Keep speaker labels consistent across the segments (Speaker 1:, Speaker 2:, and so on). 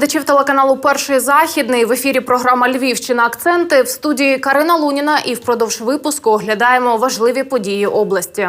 Speaker 1: глядачів телеканалу Перший західний в ефірі програма Львівщина. Акценти в студії Карина Луніна. І впродовж випуску оглядаємо важливі події області.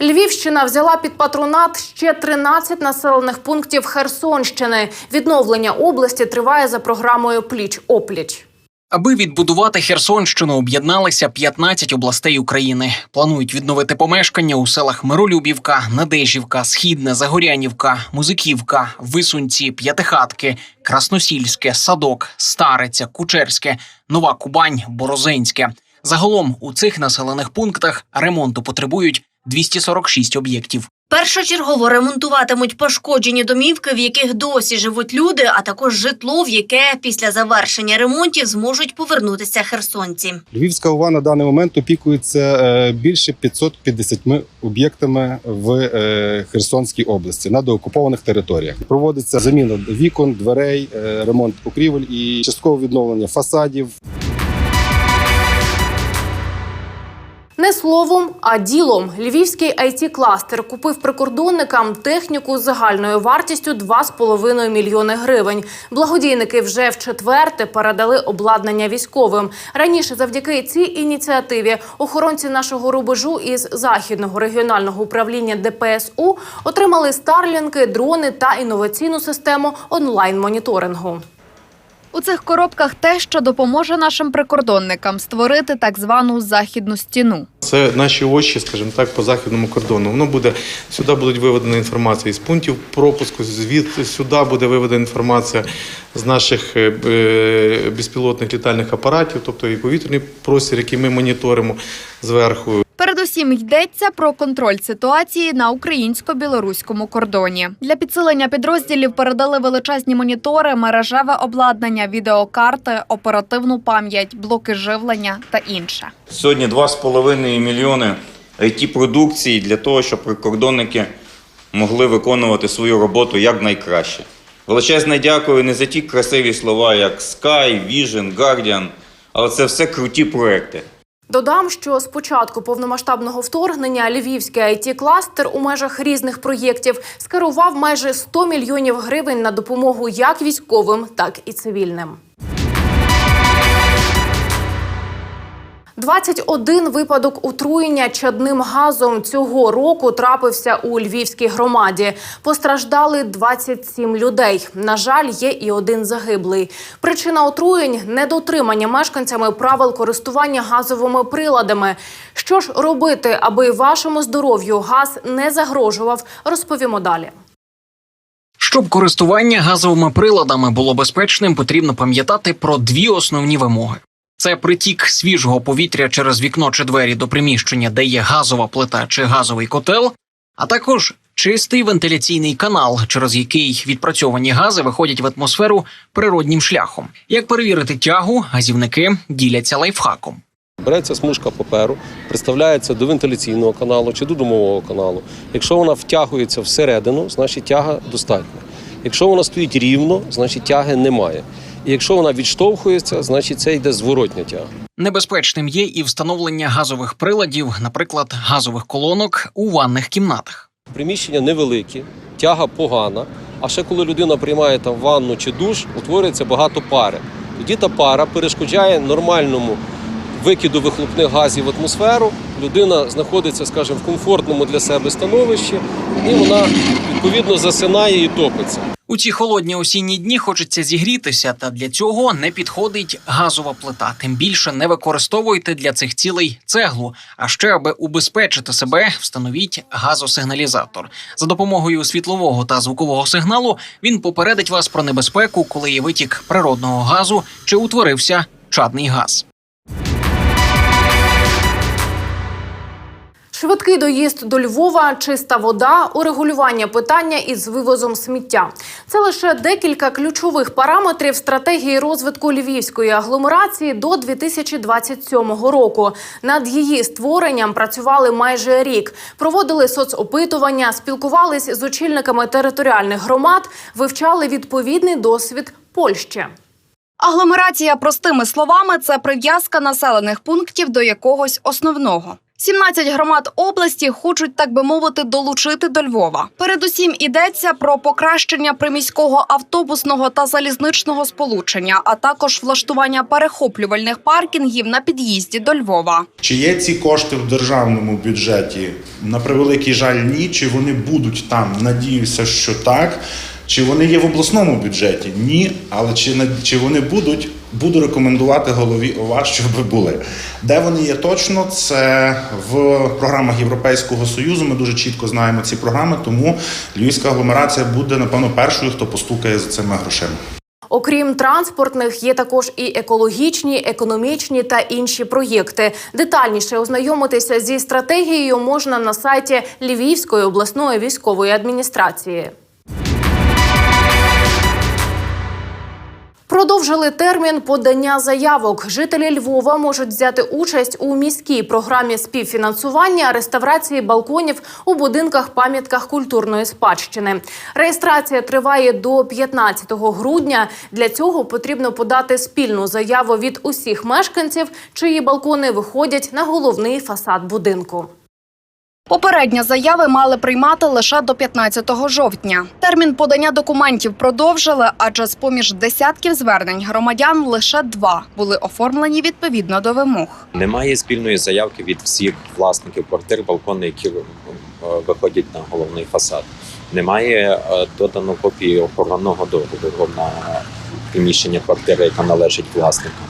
Speaker 1: Львівщина взяла під патронат ще 13 населених пунктів Херсонщини. Відновлення області триває за програмою Пліч опліч.
Speaker 2: Аби відбудувати Херсонщину, об'єдналися 15 областей України. Планують відновити помешкання у селах Миролюбівка, Надежівка, Східне, Загорянівка, Музиківка, Висунці, П'ятихатки, Красносільське, Садок, Стариця, Кучерське, Нова Кубань, Борозенське. Загалом у цих населених пунктах ремонту потребують 246 об'єктів.
Speaker 3: Першочергово ремонтуватимуть пошкоджені домівки, в яких досі живуть люди, а також житло, в яке після завершення ремонтів зможуть повернутися херсонці.
Speaker 4: Львівська ОВА на даний момент опікується е, більше 550 об'єктами в е, Херсонській області на деокупованих територіях. Проводиться заміна вікон, дверей, е, ремонт покрівель і часткове відновлення фасадів.
Speaker 1: Не словом, а ділом. Львівський it кластер купив прикордонникам техніку з загальною вартістю 2,5 мільйони гривень. Благодійники вже в четверте передали обладнання військовим. Раніше, завдяки цій ініціативі, охоронці нашого рубежу із західного регіонального управління ДПСУ отримали старлінки, дрони та інноваційну систему онлайн-моніторингу.
Speaker 5: У цих коробках те, що допоможе нашим прикордонникам створити так звану західну стіну.
Speaker 6: Це наші очі, скажімо так, по західному кордону. Воно буде сюди будуть виведена інформація із пунктів пропуску. Звідси сюди буде виведена інформація з наших е, е, безпілотних літальних апаратів, тобто і повітряний простір, який ми моніторимо зверху.
Speaker 5: Передусім йдеться про контроль ситуації на українсько-білоруському кордоні. Для підсилення підрозділів передали величезні монітори, мережеве обладнання, відеокарти, оперативну пам'ять, блоки живлення та інше.
Speaker 7: Сьогодні 2,5 мільйони it продукції для того, щоб прикордонники могли виконувати свою роботу як найкраще. Величезне дякую не за ті красиві слова, як Sky, Vision, Guardian, але це все круті проекти.
Speaker 1: Додам, що з початку повномасштабного вторгнення львівський it кластер у межах різних проєктів скерував майже 100 мільйонів гривень на допомогу як військовим, так і цивільним. 21 випадок отруєння чадним газом цього року трапився у львівській громаді. Постраждали 27 людей. На жаль, є і один загиблий. Причина отруєнь недотримання мешканцями правил користування газовими приладами. Що ж робити, аби вашому здоров'ю газ не загрожував, розповімо далі.
Speaker 2: Щоб користування газовими приладами було безпечним, потрібно пам'ятати про дві основні вимоги: це притік свіжого повітря через вікно чи двері до приміщення, де є газова плита чи газовий котел, а також чистий вентиляційний канал, через який відпрацьовані гази виходять в атмосферу природнім шляхом. Як перевірити тягу, газівники діляться лайфхаком.
Speaker 8: Береться смужка паперу, приставляється до вентиляційного каналу чи до домового каналу. Якщо вона втягується всередину, значить тяга достатня. Якщо вона стоїть рівно, значить тяги немає. І якщо вона відштовхується, значить це йде зворотня тяга.
Speaker 2: Небезпечним є і встановлення газових приладів, наприклад, газових колонок у ванних кімнатах.
Speaker 8: Приміщення невеликі, тяга погана. А ще коли людина приймає там ванну чи душ, утворюється багато пари. Тоді та пара перешкоджає нормальному викиду вихлопних газів в атмосферу. Людина знаходиться, скажімо, в комфортному для себе становищі, і вона відповідно засинає і топиться.
Speaker 2: У ці холодні осінні дні хочеться зігрітися, та для цього не підходить газова плита. Тим більше не використовуйте для цих цілей цеглу. А ще, аби убезпечити себе, встановіть газосигналізатор. За допомогою світлового та звукового сигналу він попередить вас про небезпеку, коли є витік природного газу чи утворився чадний газ.
Speaker 1: Швидкий доїзд до Львова, чиста вода, урегулювання питання із вивозом сміття. Це лише декілька ключових параметрів стратегії розвитку львівської агломерації до 2027 року. Над її створенням працювали майже рік. Проводили соцопитування, спілкувались з очільниками територіальних громад, вивчали відповідний досвід Польщі.
Speaker 5: Агломерація, простими словами, це прив'язка населених пунктів до якогось основного. 17 громад області хочуть, так би мовити, долучити до Львова. Передусім йдеться про покращення приміського автобусного та залізничного сполучення, а також влаштування перехоплювальних паркінгів на під'їзді до Львова.
Speaker 9: Чи є ці кошти в державному бюджеті? На превеликий жаль, ні. Чи вони будуть там? Надіюся, що так. Чи вони є в обласному бюджеті? Ні. Але чи, чи вони будуть? Буду рекомендувати голові ОВА, щоб були. Де вони є точно? Це в програмах Європейського Союзу. Ми дуже чітко знаємо ці програми, тому львівська агломерація буде, напевно, першою, хто постукає за цими грошима.
Speaker 1: Окрім транспортних, є також і екологічні, економічні та інші проєкти. Детальніше ознайомитися зі стратегією можна на сайті Львівської обласної військової адміністрації. Продовжили термін подання заявок. Жителі Львова можуть взяти участь у міській програмі співфінансування реставрації балконів у будинках пам'ятках культурної спадщини. Реєстрація триває до 15 грудня. Для цього потрібно подати спільну заяву від усіх мешканців, чиї балкони виходять на головний фасад будинку.
Speaker 5: Попередні заяви мали приймати лише до 15 жовтня. Термін подання документів продовжили, адже з поміж десятків звернень громадян лише два були оформлені відповідно до вимог.
Speaker 10: Немає спільної заявки від всіх власників квартир, балкони, які е, виходять на головний фасад. Немає е, додано копії охоронного договору на приміщення квартири, яка належить власникам.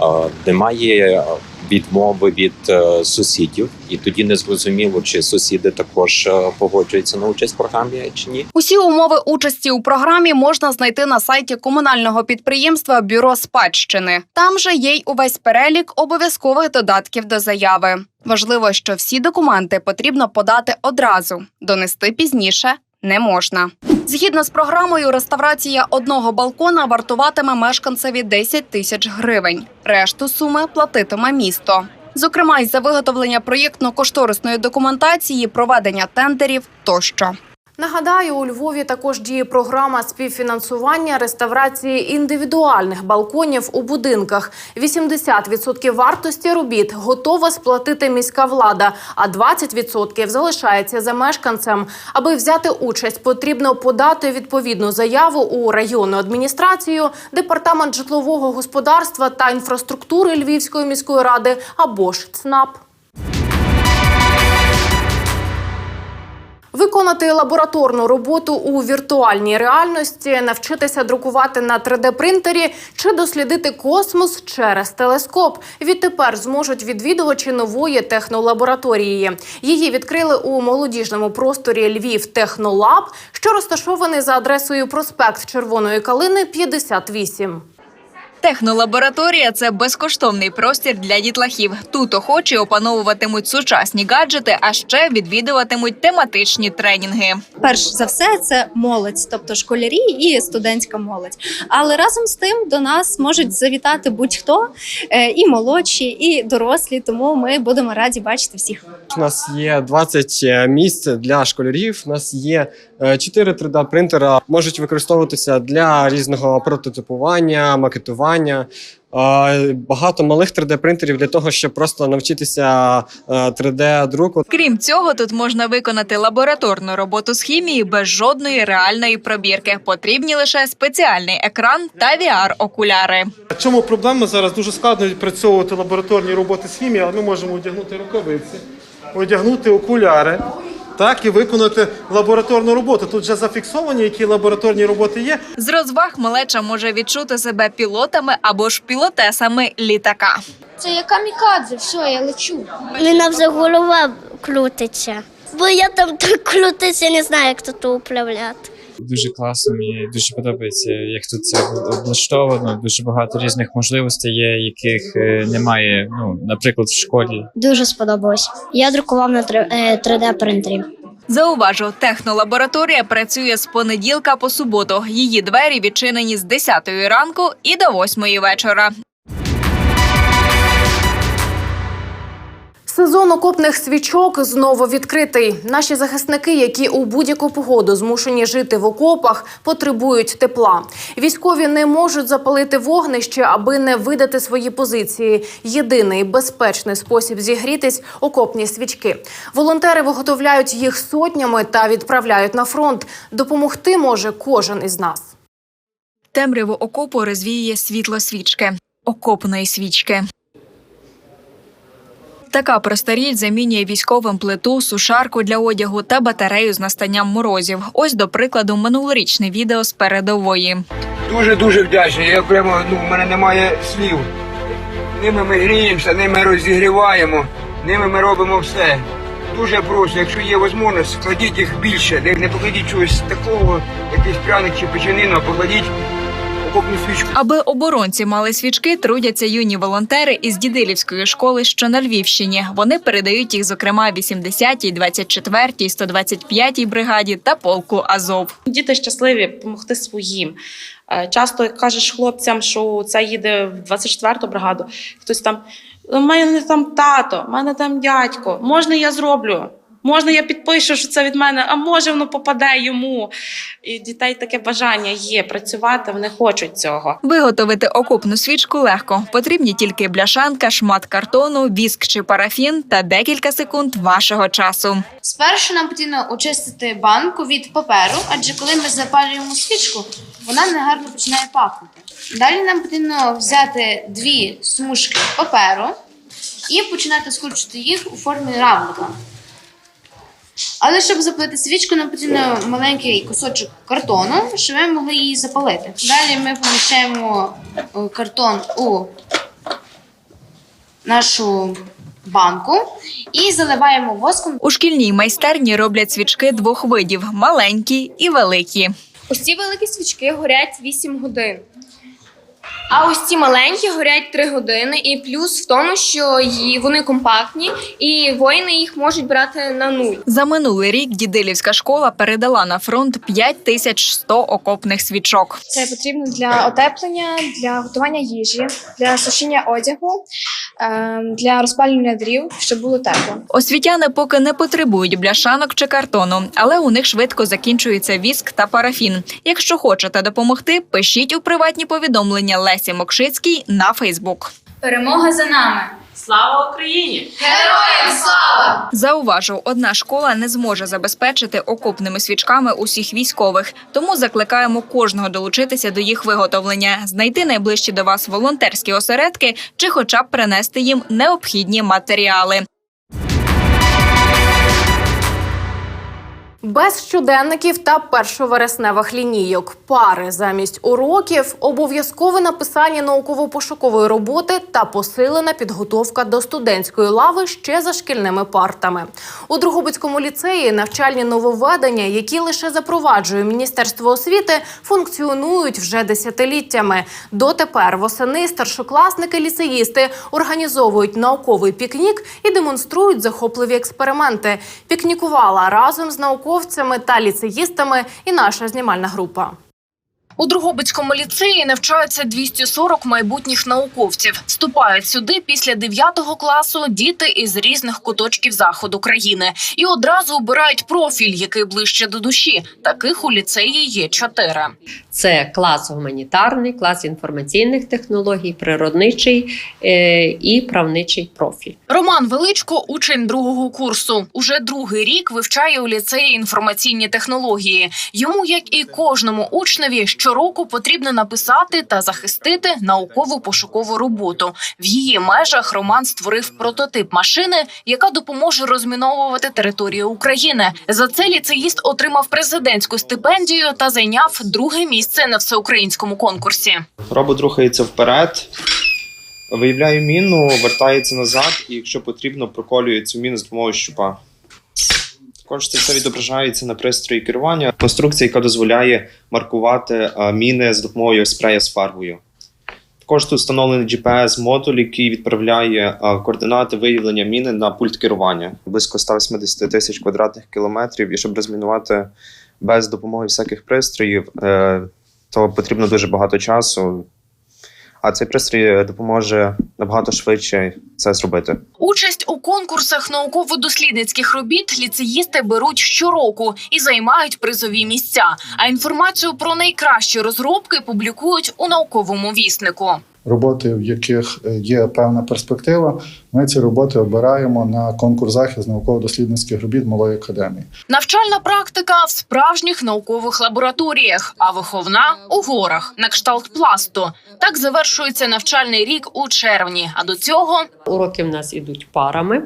Speaker 10: Е, Немає відмови від е, сусідів, і тоді не зрозуміло, чи сусіди також е, погоджуються на участь в програмі чи ні.
Speaker 5: Усі умови участі у програмі можна знайти на сайті комунального підприємства Бюро спадщини. Там же є й увесь перелік обов'язкових додатків до заяви. Важливо, що всі документи потрібно подати одразу, донести пізніше. Не можна згідно з програмою, реставрація одного балкона вартуватиме мешканцеві 10 тисяч гривень. Решту суми платитиме місто. Зокрема, й за виготовлення проєктно-кошторисної документації, проведення тендерів тощо.
Speaker 1: Нагадаю, у Львові також діє програма співфінансування реставрації індивідуальних балконів у будинках. 80% вартості робіт готова сплатити міська влада, а 20% залишається за мешканцем. Аби взяти участь, потрібно подати відповідну заяву у районну адміністрацію, департамент житлового господарства та інфраструктури Львівської міської ради або ж ЦНАП. Виконати лабораторну роботу у віртуальній реальності, навчитися друкувати на 3D-принтері чи дослідити космос через телескоп. Відтепер зможуть відвідувачі нової технолабораторії. Її відкрили у молодіжному просторі Львів Технолаб, що розташований за адресою проспект Червоної Калини, 58.
Speaker 11: Технолабораторія це безкоштовний простір для дітлахів. Тут охочі опановуватимуть сучасні гаджети, а ще відвідуватимуть тематичні тренінги.
Speaker 12: перш за все це молодь, тобто школярі і студентська молодь. Але разом з тим до нас можуть завітати будь-хто е, і молодші, і дорослі. Тому ми будемо раді бачити всіх.
Speaker 13: У нас є 20 місць для школярів. У нас є 4 3D принтера, можуть використовуватися для різного прототипування, макетування. Е, Багато малих 3D принтерів для того, щоб просто навчитися 3D друку.
Speaker 11: Крім цього, тут можна виконати лабораторну роботу з хімії без жодної реальної пробірки. Потрібні лише спеціальний екран та VR-окуляри.
Speaker 6: В чому проблема зараз дуже складно відпрацьовувати лабораторні роботи з хімії, але ми можемо одягнути рукавиці, одягнути окуляри. Так, і виконати лабораторну роботу. Тут вже зафіксовані, які лабораторні роботи є.
Speaker 11: З розваг малеча може відчути себе пілотами або ж пілотесами літака.
Speaker 14: Це я камікадзе, все, я лечу.
Speaker 15: Мене вже голова крутиться. Бо я там так крутиться, не знаю, як тут управляти.
Speaker 16: Дуже класно, мені дуже подобається, як тут це облаштовано. Дуже багато різних можливостей є, яких е, немає, ну, наприклад, в школі.
Speaker 15: Дуже сподобалось. Я друкував на 3D принтері.
Speaker 11: Зауважу, технолабораторія працює з понеділка по суботу. Її двері відчинені з 10 ранку і до 8 вечора.
Speaker 1: Сезон окопних свічок знову відкритий. Наші захисники, які у будь-яку погоду змушені жити в окопах, потребують тепла. Військові не можуть запалити вогнище, аби не видати свої позиції. Єдиний безпечний спосіб зігрітись окопні свічки. Волонтери виготовляють їх сотнями та відправляють на фронт. Допомогти може кожен із нас.
Speaker 11: Темряву окопу розвіює світло свічки окопної свічки. Така проста річ замінює військовим плиту, сушарку для одягу та батарею з настанням морозів. Ось до прикладу минулорічне відео з передової.
Speaker 17: Дуже дуже вдячний. Я прямо ну в мене немає слів. Ними ми гріємося, ними розігріваємо, ними ми робимо все. Дуже просто, якщо є можливість, кладіть їх більше, не покладіть чогось такого, якийсь пряник чи печенину, а покладіть окопну свічку.
Speaker 11: Аби оборонці мали свічки, трудяться юні волонтери із Дідилівської школи, що на Львівщині. Вони передають їх, зокрема, 80-й, 24-й, 125-й бригаді та полку Азов.
Speaker 18: Діти щасливі допомогти своїм. Е, Часто кажеш хлопцям, що це їде в 24-ту бригаду. Хтось там у мене там тато, у мене там дядько. Можна я зроблю? Можна я підпишу, що це від мене, а може воно попаде йому. І дітей таке бажання є працювати, вони хочуть цього.
Speaker 11: Виготовити окопну свічку легко. Потрібні тільки бляшанка, шмат картону, віск чи парафін та декілька секунд вашого часу.
Speaker 14: Спершу нам потрібно очистити банку від паперу, адже коли ми запалюємо свічку, вона негарно починає пахнути. Далі нам потрібно взяти дві смужки паперу і починати скручувати їх у формі равлика. Але щоб запалити свічку, нам потрібно маленький кусочок картону, щоб ми могли її запалити. Далі ми поміщаємо е, картон у нашу банку і заливаємо воском.
Speaker 11: У шкільній майстерні роблять свічки двох видів: маленькі і великі.
Speaker 19: Ось ці великі свічки горять 8 годин. А ось ці маленькі горять 3 години. І плюс в тому, що ї- вони компактні, і воїни їх можуть брати на нуль.
Speaker 11: За минулий рік Дідилівська школа передала на фронт 5100 окопних свічок.
Speaker 19: Це потрібно для отеплення, для готування їжі, для сушіння одягу, ем, для розпалювання дрів, щоб було тепло.
Speaker 11: Освітяни поки не потребують бляшанок чи картону, але у них швидко закінчується віск та парафін. Якщо хочете допомогти, пишіть у приватні повідомлення Лесі Мокшицькій на Фейсбук.
Speaker 19: Перемога за нами!
Speaker 18: Слава Україні!
Speaker 19: Героям слава!
Speaker 11: Зауважу, одна школа не зможе забезпечити окопними свічками усіх військових, тому закликаємо кожного долучитися до їх виготовлення, знайти найближчі до вас волонтерські осередки чи, хоча б принести їм необхідні матеріали.
Speaker 1: Без щоденників та першовересневих лінійок, пари замість уроків, обов'язкове написання науково-пошукової роботи та посилена підготовка до студентської лави ще за шкільними партами. У Другобицькому ліцеї навчальні нововведення, які лише запроваджує Міністерство освіти, функціонують вже десятиліттями. Дотепер восени старшокласники ліцеїсти організовують науковий пікнік і демонструють захопливі експерименти. Пікнікувала разом з науковцями та ліцеїстами і наша знімальна група. У Другобицькому ліцеї навчаються 240 майбутніх науковців. Вступають сюди після 9 класу діти із різних куточків заходу країни і одразу обирають профіль, який ближче до душі. Таких у ліцеї є чотири.
Speaker 20: Це клас гуманітарний, клас інформаційних технологій, природничий е, і правничий профіль.
Speaker 1: Роман Величко, учень другого курсу, уже другий рік вивчає у ліцеї інформаційні технології. Йому, як і кожному учневі, щороку потрібно написати та захистити наукову пошукову роботу. В її межах Роман створив прототип машини, яка допоможе розміновувати територію України. За це ліцеїст отримав президентську стипендію та зайняв друге місце на всеукраїнському конкурсі.
Speaker 21: Робот рухається вперед, виявляє міну, вертається назад, і якщо потрібно, проколює цю міну з допомогою щупа. Також це відображається на пристрої керування. Конструкція, яка дозволяє маркувати міни з допомогою спрея з фарбою. Також тут встановлений GPS-модуль, який відправляє координати виявлення міни на пульт керування близько 180 тисяч квадратних кілометрів. І щоб розмінувати без допомоги всяких пристроїв, е, то потрібно дуже багато часу. А цей пристрій допоможе набагато швидше це зробити.
Speaker 1: Участь у конкурсах науково-дослідницьких робіт ліцеїсти беруть щороку і займають призові місця. А інформацію про найкращі розробки публікують у науковому віснику.
Speaker 22: Роботи, в яких е, є певна перспектива, ми ці роботи обираємо на конкурс захист науково-дослідницьких робіт малої академії.
Speaker 1: Навчальна практика в справжніх наукових лабораторіях, а виховна у горах на кшталт пласту. Так завершується навчальний рік у червні. А до цього
Speaker 20: Уроки в нас ідуть парами.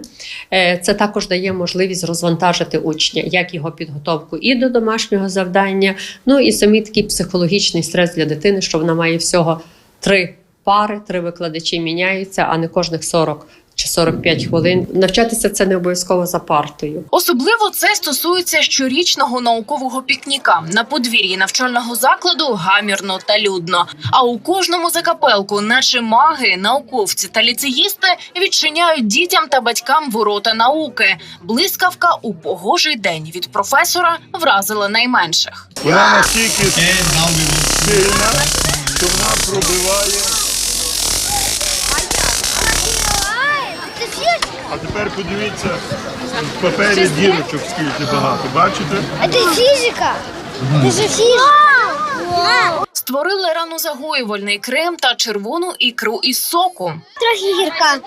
Speaker 20: Е, Це також дає можливість розвантажити учня, як його підготовку і до домашнього завдання, ну і самі такий психологічний стрес для дитини, що вона має всього три пари, три викладачі міняються, а не кожних 40 чи 45 хвилин. Навчатися це не обов'язково за партою.
Speaker 1: Особливо це стосується щорічного наукового пікніка на подвір'ї навчального закладу гамірно та людно. А у кожному закапелку, наче маги, науковці та ліцеїсти відчиняють дітям та батькам ворота науки. Блискавка у погожий день від професора вразила найменших.
Speaker 23: Вона настільки сильна, що вона пробиває. Тепер подивіться, в папері дірочок скільки багато. Бачите?
Speaker 15: Це фізика. Це ж фізика.
Speaker 1: Створили ранозагоювальний крем та червону ікру із соку.
Speaker 15: Трохи гірка.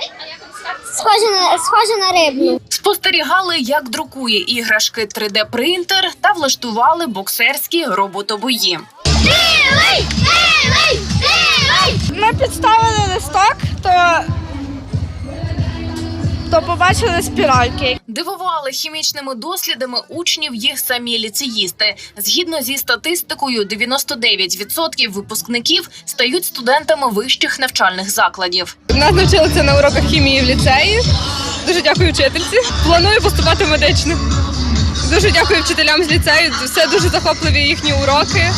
Speaker 15: Схожа на, схожа на рибну.
Speaker 1: Спостерігали, як друкує іграшки 3D-принтер та влаштували боксерські роботобої.
Speaker 24: Ми підставили листок, то, то побачили спіральки.
Speaker 1: Дивували хімічними дослідами учнів їх самі ліцеїсти. Згідно зі статистикою, 99% випускників стають студентами вищих навчальних закладів.
Speaker 24: Нас навчилися на уроках хімії в ліцеї. Дуже дякую вчительці. Планую поступати в. Дуже дякую вчителям з ліцею. Все дуже захопливі їхні уроки.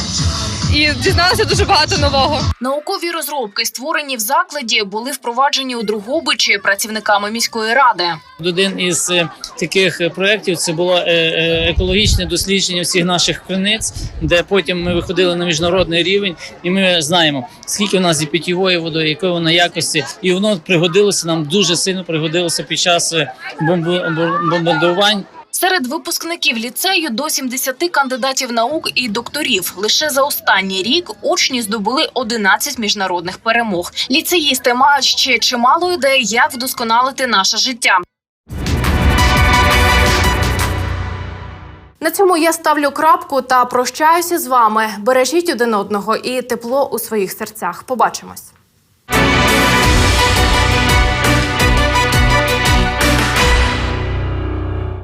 Speaker 24: І дізналася дуже багато нового.
Speaker 1: Наукові розробки, створені в закладі, були впроваджені у Другобичі працівниками міської ради.
Speaker 25: Один із е, таких проєктів це було е, е, екологічне дослідження всіх наших криниць, де потім ми виходили на міжнародний рівень, і ми знаємо, скільки у нас є питьової води, якої вона якості, і воно пригодилося нам дуже сильно пригодилося під час бомбардувань.
Speaker 1: Серед випускників ліцею до 70 кандидатів наук і докторів. Лише за останній рік учні здобули 11 міжнародних перемог. Ліцеїсти мають ще чимало ідей, як вдосконалити наше життя. На цьому я ставлю крапку та прощаюся з вами. Бережіть один одного і тепло у своїх серцях. Побачимось.